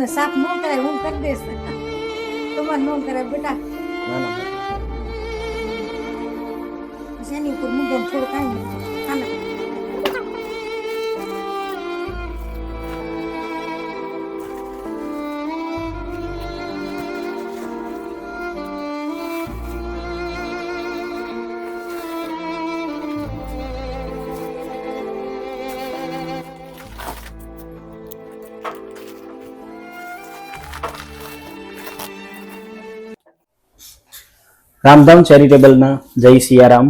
ને સાફ ન કરાય હું કરી દઈશ. તમારે ન કરાય બેટા. ના ના. પછી એની ઉપર મૂકે થોડું કાંઈ આને રામધામ ચેરિટેબલના જય સિયારામ.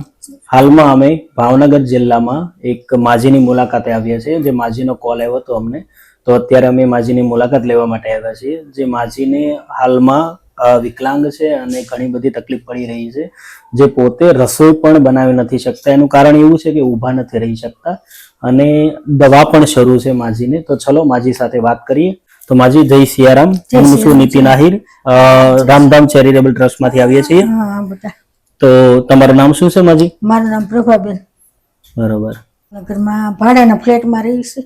હાલમાં અમે ભાવનગર જિલ્લામાં એક માજીની મુલાકાતે આવ્યા છીએ. જે માજીનો કોલ આવ્યો હતો અમને, તો અત્યારે અમે માજીની મુલાકાત લેવા માટે આવ્યા છીએ. જે માજીને હાલમાં વિકલાંગ છે અને ઘણી બધી તકલીફ પડી રહી છે, જે પોતે રસોઈ પણ બનાવી નથી શકતા. એનું કારણ એવું છે કે ઊભા નથી રહી શકતા અને દવા પણ શરૂ છે માજીને. તો ચલો માજી સાથે વાત કરીએ. તો માજી જય સિયારામ. હું છું નીતિન આહિર. રામધામ ચેરિટેબલ ટ્રસ્ટમાંથી આવીએ છીએ. તો તમારું નામ શું છે માજી? મારું નામ પ્રભાબેન. બરોબર. નગરમાં ભાડાના ફ્લેટમાં રહી છે.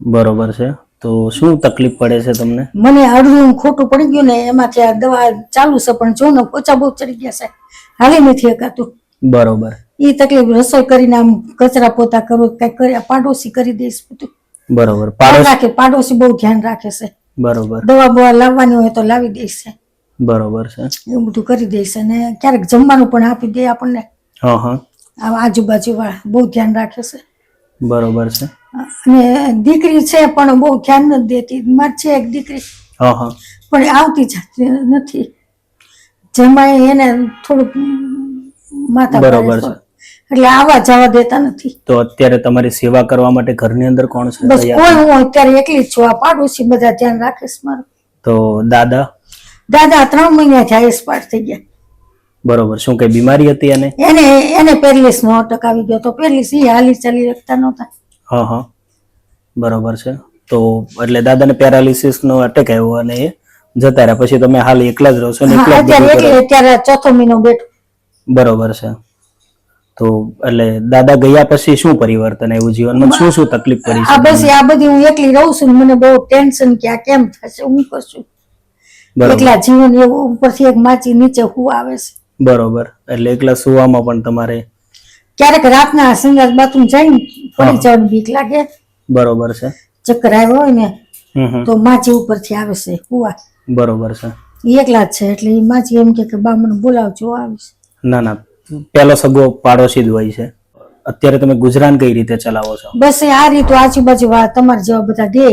બરોબર છે. તો શું તકલીફ પડે છે તમને? મને અડધું ખોટું પડી ગયું ને એમાંથી આ દવા ચાલુ છે પણ જો ને પોચા બહુ ચડી ગયા છે. હાલી નથી અકાતું બરોબર. એ તકલીફ રસોઈ કરીને આમ કચરા પોતા કરો કઈ કર્યા પાડોશી કરી દઈશ બધું. બરોબર. રાખે પાડોશી બહુ ધ્યાન રાખે છે. બરોબર. દવા બવા લાવવાની હોય તો લાવી દે છે. બરોબર છે. એવું બધું કરી દઈશ અને ક્યારેક જમવાનું પણ આપી દે આપણને. હા હા. આજુબાજુ વાળા બહુ ધ્યાન રાખે છે. બરોબર છે. અને દીકરી છે પણ બહુ ધ્યાન નથી દેતી. માર છે એક દીકરી. હા હા. પણ એ આવતી જતી નથી. જેમાં એને થોડુંક માથા બરોબર છે. એટલે આવા જવા દેતા નથી. તો અત્યારે તમારી સેવા કરવા માટે ઘરની અંદર કોણ છે? બસ કોઈ હું અત્યારે એકલી જ છું આ પાડોશી બધા ધ્યાન રાખીશ મારું. તો દાદા? દાદા ત્રણ મહિના થયા એક્સપાયર થઈ ગયા. બરોબર. શું કઈ બીમારી હતી એને? એને એને પેરલીસ નો અટક આવી ગયો તો પેરલીસ એ હાલી ચાલી શકતા નહોતા. હા હા. બરોબર છે. તો એટલે દાદાને પેરાલિસિસ નો અટેક આવ્યો અને એ જતા રહ્યા. પછી તમે હાલ એકલા જ રહો છો ને? એકલા અત્યારે ચોથો મહિનો બેઠો. બરોબર છે. તો એટલે દાદા ગયા પછી શું પરિવર્તન આવ્યું જીવનમાં? શું શું તકલીફ પડી આ બસ આ બધી હું એકલી રહું છું મને બહુ ટેન્શન કે આ કેમ થશે હું કરશું એકલા જીવન એવું ઉપરથી એક માચી નીચે હું આવે છે. બરોબર. એટલે એકલા સુવામાં પણ તમારે ક્યારેક રાતના સંગાસ બાથરૂમ જઈને પડી જવાની બીક લાગે. બરોબર છે. ચક્કર આવ્યો હોય ને તો માચી ઉપરથી આવે છે કુવા બરોબર છે. એકલા જ છે એટલે એ માચી એમ કે કે બા મને બોલાવજો આવીશ. ના ના. પેલો સગો પાડોશી જ હોય છે. અત્યારે તમે ગુજરાન કઈ રીતે ચલાવો છો? બસ આ રીતો આજુબાજુ તમારા જેવા બધા દે.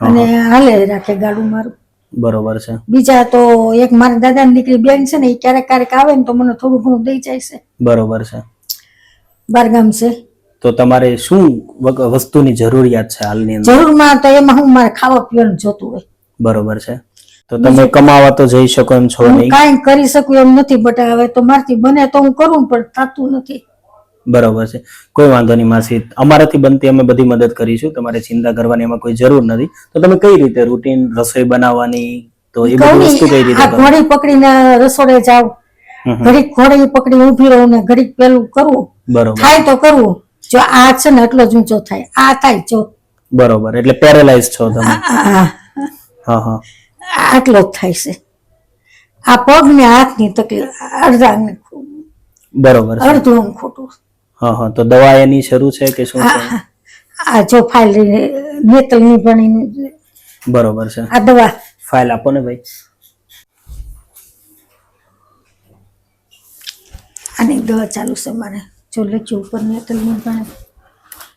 અને હાલે રાખે ગાડું મારું. બરોબર છે. બીજા તો એક મારા દાદાની દીકરી બેન છે ને એ ક્યારેક ક્યારેક આવે ને તો મને થોડું ઘણું દઈ જાય છે. બરોબર છે. બારગામ છે. તો તમારે શું વસ્તુની જરૂરિયાત છે હાલની અંદર? જરૂરમાં તો એમાં હું મારે ખાવા પીવાનું જોતું હોય. બરોબર છે. તો તમે કમાવા તો જઈ શકો એમ છો નહીં? કાંઈ કરી શકું એમ નથી બટ હવે તો મારથી બને તો હું કરું પણ થતું નથી. બરોબર છે. કોઈ વાંધો નહીં માસી અમારાથી બનતી અમે બધી મદદ કરીશું. તમારે ચિંતા કરવાની એમાં કોઈ જરૂર નથી. તો તમે કઈ રીતે રૂટીન રસોઈ બનાવવાની? તો એ બધી વસ્તુ કઈ રીતે ઘોડી પકડીને રસોડે જાવ. ઘડીક ઘોડી પકડી ઊભી રહું ને ઘડીક પેલું કરવું બરોબર. થાય તો કરવું જો આ છે ને એટલો જ ઊંચો થાય. આ થાય જો. બરોબર. એટલે પેરેલાઇઝ છો તમે. હા હા. આટલો જ થાય છે. આ પગ ને હાથની તકલીફ અડધા બરોબર અડધું અંગ ખોટું. હા હા તો દવા એની શરૂ છે કે શું આ- જો ફાઇલ નેતલની ભણી બરોબર છે. આ દવા. ફાઇલ આપો ને ભાઈ. આની દવા ચાલુ છે મારે. જો લખ્યું ઉપર નેતલની ભણી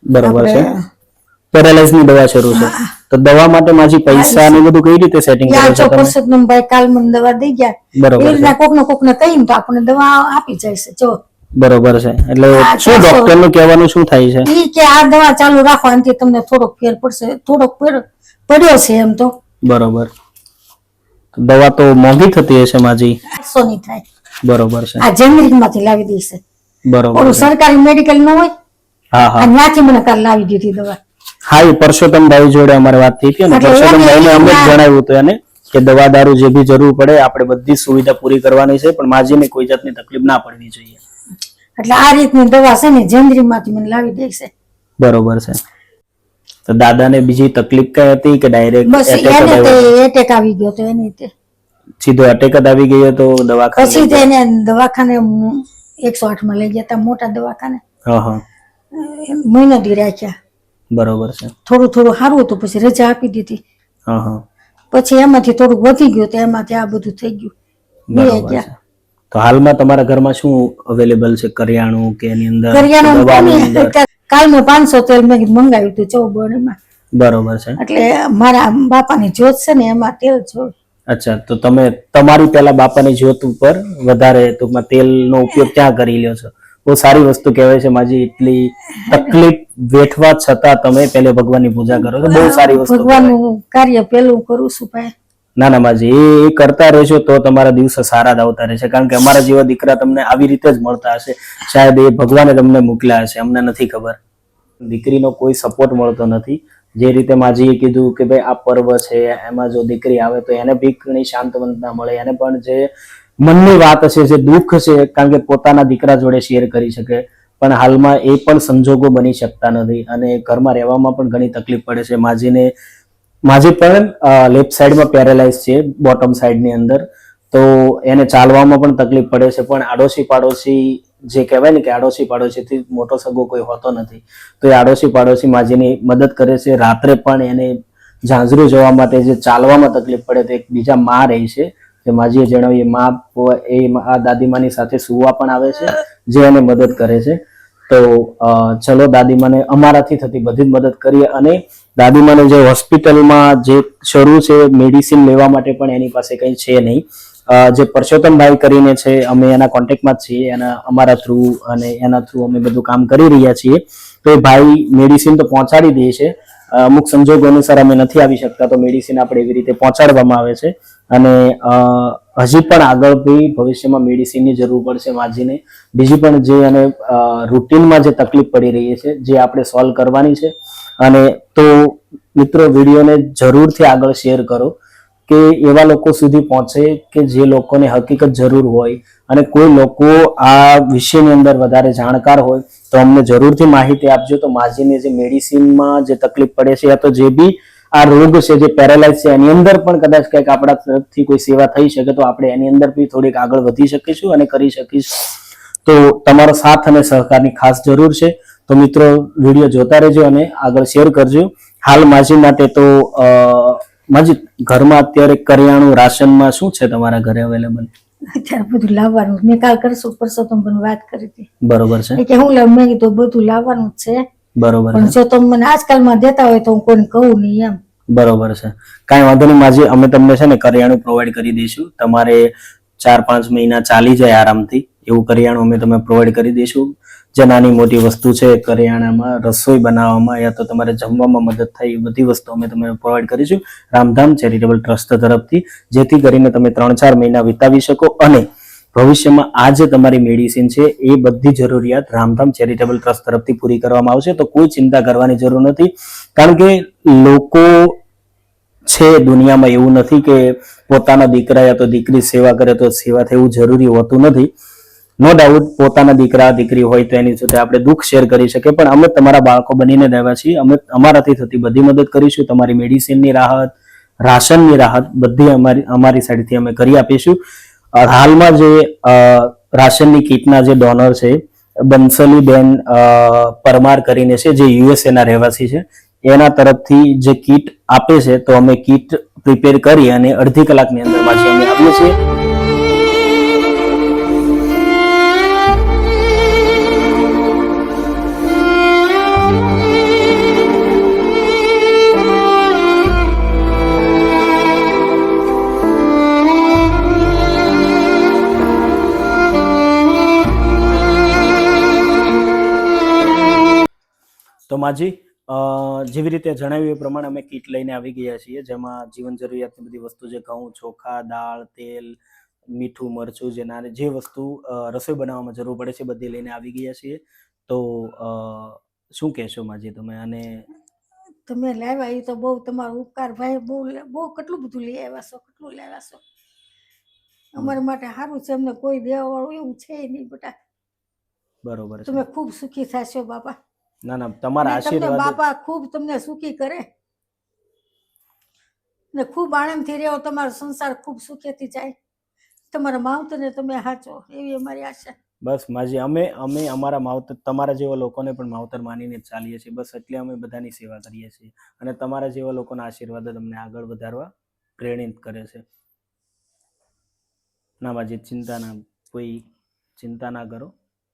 બરોબર છે. આપણે- ની દવા શરૂ છે. તો દવા માટે માજી પૈસા ને બધું કઈ રીતે સેટિંગ કરો છો તમે? પરસોત્તમ ભાઈ કાલ મને દવા દઈ ગયા. બરોબર એટલે કોક ને કોક ને કહીને તો આપણને દવા આપી જાય છે જો. બરોબર છે. એટલે શું ડોક્ટરનું કહેવાનું શું થાય છે? ઈ કે આ દવા ચાલુ રાખો આનાથી તમને થોડોક ફેર પડશે થોડોક ફેર પડ્યો છે એમ તો. બરોબર. દવા તો મોંઘી થતી હશે માજી. આઠસો ની થાય. બરોબર છે. આ જેનરિકમાંથી લાવી દઈશે. બરોબર સરકારી મેડિકલનું હોય? હા હા. ત્યાંથી મને કાલ લાવી દીધી દવા. હા એ પરસોત્તમ ભાઈ જોડે અમારે વાત થઈ હતી અને એટલે પરસોત્તમ એને ભાઈને અમે જ જણાવ્યું હતું એને કે દવા દારૂ જે બી જરૂર પડે આપણે બધી સુવિધા પૂરી કરવાની છે પણ માજીને કોઈ જાતની તકલીફ ના પડવી જોઈએ. એટલે આ રીતની દવા છે ને જેનરી માંથી મને લાવી દેશે બરોબર છે. તો દાદાને બીજી તકલીફ કઈ હતી કે ડાયરેક્ટ બસ એને તે એટેક આવી ગયો તો એની તે. સીધો અટેક જ આવી ગયો તો દવાખાને પછી તેને દવાખાને એકસો આઠમાં લઈ ગયા તા મોટા દવાખાને. હા હા. મહિનો દી રાખ્યા. બરોબર છે. થોડું થોડું સારું હતું પછી રજા આપી દીધી. હા હા. પછી એમાંથી થોડુંક વધી ગયું તો એમાંથી આ બધું થઈ ગયું. બે બરોબર ગયા. તો હાલમાં તમારા ઘરમાં શું અવેલેબલ છે? કરિયાણું કે એની અંદર કરિયાણું દવાની અંદર પાંચસો તેલ મેં કીધું મંગાવ્યું હતું ચૌબણીમાં બરોબર છે. એટલે મારા બાપાની જોત છે ને એમાં તેલ જોયું. અચ્છા તો તમે તમારી પેલા બાપાની જ્યોત ઉપર વધારે ટૂંકમાં તેલનો ઉપયોગ ક્યાં કરી લ્યો છો? બહુ સારી વસ્તુ કહેવાય છે માજી એટલી તકલીફ વેઠવા છતાં તમે પહેલે ભગવાનની પૂજા કરો છો. બહુ સારી વસ્તુ ભગવાનનું કાર્ય પહેલું કરું છું ભાઈ. ના ના માજી એ કરતા રહેશો તો તમારા દિવસો સારા જ આવતા રહેશે. કારણ કે અમારા જેવા દીકરા તમને આવી રીતે જ મળતા હશે. શાયદ એ ભગવાને તમને મોકલ્યા હશે અમને નથી ખબર. દીકરીનો કોઈ સપોર્ટ મળતો નથી. જે રીતે માજીએ કીધું કે ભાઈ આ પર્વ છે એમાં જો દીકરી આવે તો એને બી ઘણી શાંતવંતના મળે. એને પણ જે મનની વાત હશે, જે દુઃખ છે કારણ કે પોતાના દીકરા જોડે શેર કરી શકે. પણ હાલમાં એ પણ સંજોગો બની શકતા નથી અને ઘરમાં રહેવામાં પણ ઘણી તકલીફ પડે છે. માજીને, માજી પણ લેફ્ટ સાઈડમાં પેરેલાઇઝ છે બોટમ સાઈડની અંદર. તો એને ચાલવામાં પણ તકલીફ પડે છે. પણ આડોશી પાડોશી જે કહેવાય ને કે આડોશી પાડોશીથી મોટો સગો કોઈ હોતો નથી. તો એ આડોશી પાડોશી માજીની મદદ કરે છે. રાત્રે પણ એને ઝાંઝરું જવા માટે જે ચાલવામાં તકલીફ પડે તો એક બીજા માં રહી છે. જે માજીએ જણાવ્યું મા એ આ દાદીમાની સાથે સુવા પણ આવે છે, જે એને મદદ કરે છે. તો ચલો દાદીમાને અમારાથી થતી બધી જ મદદ કરીએ અને દાદીમાને જે હોસ્પિટલમાં જે શરૂ છે મેડિસિન લેવા માટે પણ એની પાસે કંઈ છે નહીં. જે પરસોત્તમભાઈ કરીને છે, અમે એના કોન્ટેક્ટમાં જ છીએ, એના, અમારા થ્રુ અને એના થ્રુ અમે બધું કામ કરી રહ્યા છીએ. તો એ ભાઈ મેડિસિન તો પહોંચાડી દે છે. અમુક સંજોગો અનુસાર અમે નથી આવી શકતા, તો મેડિસિન આપણે એવી રીતે પહોંચાડવામાં આવે છે. અને હજી પણ આગળ બી ભવિષ્યમાં મેડિસિનની જરૂર પડશે માજીને. બીજી પણ જે, અને રૂટીનમાં જે તકલીફ પડી રહી છે, જે આપણે સોલ્વ કરવાની છે. અને તો, મિત્રો, વિડીયોને જરૂરથી આગળ શેર કરો કે એવા લોકો સુધી પહોંચે કે જે લોકોને હકીકત જરૂર હોય. અને કોઈ લોકો આ વિષયની અંદર વધારે જાણકાર હોય, તો અમને જરૂરથી માહિતી આપજો. તો માજીને જે મેડિસિનમાં જે તકલીફ પડે છે, યા તો જે બી આ રોગ છે જે પેરાલાઇઝ છે એની અંદર પણ કદાચ કંઈક આપણા તરફથી કોઈ સેવા થઈ શકે તો આપણે એની અંદર બી થોડીક આગળ વધી શકીશું અને કરી શકીશું. તો તમારો સાથ અને સહકારની ખાસ જરૂર છે. તો મિત્રો વીડિયો જોતા રહેજો અને આગળ શેર કરજો. હાલ માજી માટે તો માજી ઘરમાં અત્યારે કરિયાણું રાશનમાં શું છે તમારા ઘરે અવેલેબલ અત્યારે બધું લાવવાનું. મેં કાલ કરશું પરસોત્તમ પણ વાત કરી હતી. બરોબર છે. કે હું મેં કીધું બધું લાવવાનું છે. બરોબર પણ જો તમે મને આજકાલમાં દેતા હોય તો હું કોઈને કહું નહીં એમ. બરોબર છે. કાંઈ વાંધો નહીં માજી અમે તમને છે ને કરિયાણું પ્રોવાઈડ કરી દઈશું. તમારે ચાર પાંચ મહિના ચાલી જાય આરામથી. એવું કરિયાણું અમે તમે પ્રોવાઈડ કરી દઈશું. જે નાની મોટી વસ્તુ છે કરિયાણામાં રસોઈ બનાવવામાં યા તો તમારે જમવામાં મદદ થાય એ બધી વસ્તુ અમે તમને પ્રોવાઈડ કરીશું. રામધામ ચેરિટેબલ ટ્રસ્ટ તરફથી જેથી કરીને તમે ત્રણ ચાર મહિના વિતાવી શકો અને ભવિષ્યમાં આ જે તમારી મેડિસિન છે, એ બધી જરૂરિયાત રામધામ ચેરિટેબલ ટ્રસ્ટ તરફથી પૂરી કરવામાં આવશે. તો કોઈ ચિંતા કરવાની જરૂર નથી. કારણ કે લોકો છે દુનિયામાં એવું નથી કે પોતાના દીકરા યા તો દીકરી સેવા કરે તો સેવા થવું જરૂરી હોતું નથી. નો ડાઉટ પોતાના દીકરા, દીકરી હોય તો એની સાથે આપણે દુઃખ શેર કરી શકીએ. પણ અમે તમારા બાળકો બનીને રહેવા છીએ. અમે અમારાથી થતી બધી મદદ કરીશું. તમારી મેડિસિનની રાહત, રાશનની રાહત બધી અમારી અમારી સાઈડથી અમે કરી આપીશું. હાલમાં જે રાશનની કીટના જે ડોનર છે, બંસલીબેન પરમાર કરીને છે, જે યુએસએના રહેવાસી છે, એના તરફથી જે કીટ આપે છે, તો અમે કીટ પ્રિપેર કરી અને અડધી કલાકની અંદરમાં જે અમે આપીએ છીએ તો માજી જેવી રીતે જણાવ્યું એ પ્રમાણે અમે કીટ લઈને આવી ગયા છીએ જેમાં જીવન જરૂરિયાતની બધી વસ્તુ જે ઘઉં ચોખા દાળ તેલ મીઠું મરચું જે નાને જે વસ્તુ રસોઈ બનાવવામાં જરૂર પડે છે બધી લઈને આવી ગયા છીએ. તો શું કહેશો માજી તમે? અને તમે લાવ્યા એ તો બહુ તમારો ઉપકાર ભાઈ બહુ બહુ કેટલું બધું લઈ આવ્યા છો કેટલું લાવ્યા છો? અમારા માટે સારું છે અમને કોઈ દેવાવાળું એવું છે નહીં બેટા. બરોબર તમે ખૂબ સુખી થશો બાપા. ના ના તમારા આશીર્વાદ બાપા ખૂબ તમને સુખી કરે. ને ખૂબ આનંદથી રહ્યો તમારો સંસાર ખૂબ સુખેથી જાય. તમારા માવતરને તમે હાચો એવી અમારી આશા. બસ માજી અમે અમે અમારા માવતર તમારા જેવા લોકોને પણ માવતર માનીને ચાલીએ છીએ. બસ એટલે અમે બધાની સેવા કરીએ છીએ. અને તમારા જેવા લોકોના આશીર્વાદ તમને અમને આગળ વધારવા પ્રેરિત કરે છે. ના માજી ચિંતા ના કોઈ ચિંતા ના કરો.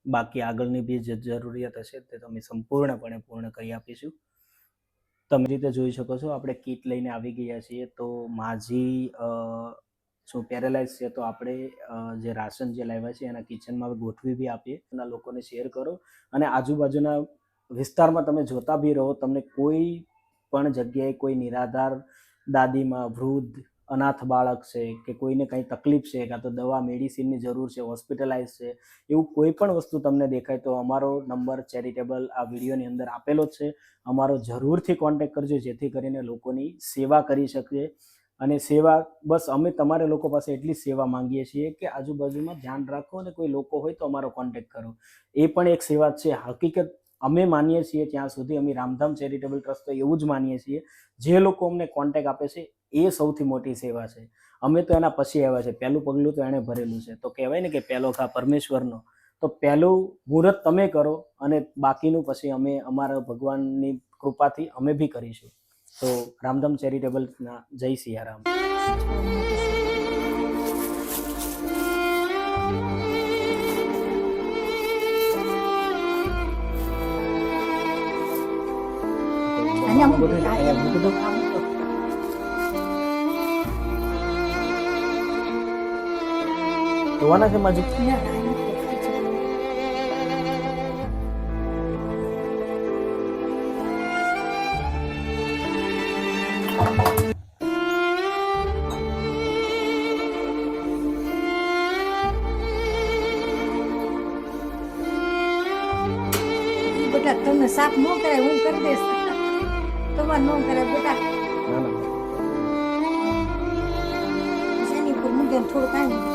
બાકી આગળની બી જે જરૂરિયાત હશે તે તમે સંપૂર્ણપણે પૂર્ણ કરી આપીશું. તમે રીતે જોઈ શકો છો, આપણે કીટ લઈને આવી ગયા છીએ. તો માજી શું પેરેલાઇઝ છે તો આપણે જે રાશન જે લાવ્યા છે એના કિચનમાં ગોઠવી બી આપીએ. એના લોકોને શેર કરો. અને આજુબાજુના વિસ્તારમાં તમે જોતા બી રહો, તમને કોઈ પણ જગ્યાએ કોઈ નિરાધાર દાદીમાં વૃદ્ધ અનાથ બાળક છે કે કોઈને કંઈ તકલીફ છે કાં તો દવા, મેડિસિનની જરૂર છે, હોસ્પિટલાઇઝ છે, એવું કોઈ પણ વસ્તુ તમને દેખાય તો અમારો નંબર ચેરિટેબલ આ વિડીયોની અંદર આપેલો છે. અમારો જરૂરથી કોન્ટેક કરજો જેથી કરીને લોકોની સેવા કરી શકીએ. અને સેવા, બસ અમે તમારે લોકો પાસે એટલી સેવા માંગીએ છીએ કે આજુબાજુમાં ધ્યાન રાખો અને કોઈ લોકો હોય તો અમારો કોન્ટેક કરો. એ પણ એક સેવા છે. હકીકત અમે માનીએ છીએ ત્યાં સુધી અમે રામધામ ચેરિટેબલ ટ્રસ્ટ તો એવું જ માનીએ છીએ. જે લોકો અમને કોન્ટેક આપે છે એ સૌથી મોટી સેવા છે. અમે તો એના પછી આવ્યા છે. પહેલું પગલું તો એણે ભરેલું છે. તો કહેવાય ને કે પહેલો ખા પરમેશ્વરનો. તો પહેલું મુહૂર્ત તમે કરો અને બાકીનું પછી અમે અમારા ભગવાનની કૃપાથી અમે બી કરીશું. તો રામધામ ચેરિટેબલના જય સિયારામ. અહીંયા મૂકી દો, અહીંયા મૂકી દો, આ મૂકો. જોવાના છે માજી ના, ના, અહીંયા મૂકો. બેટા તમને સાફ ન કરાય હું કરી દઈશ તમારે ન કરાય બેટા ના ના એની ઉપર મૂકે થોડું કાંઈ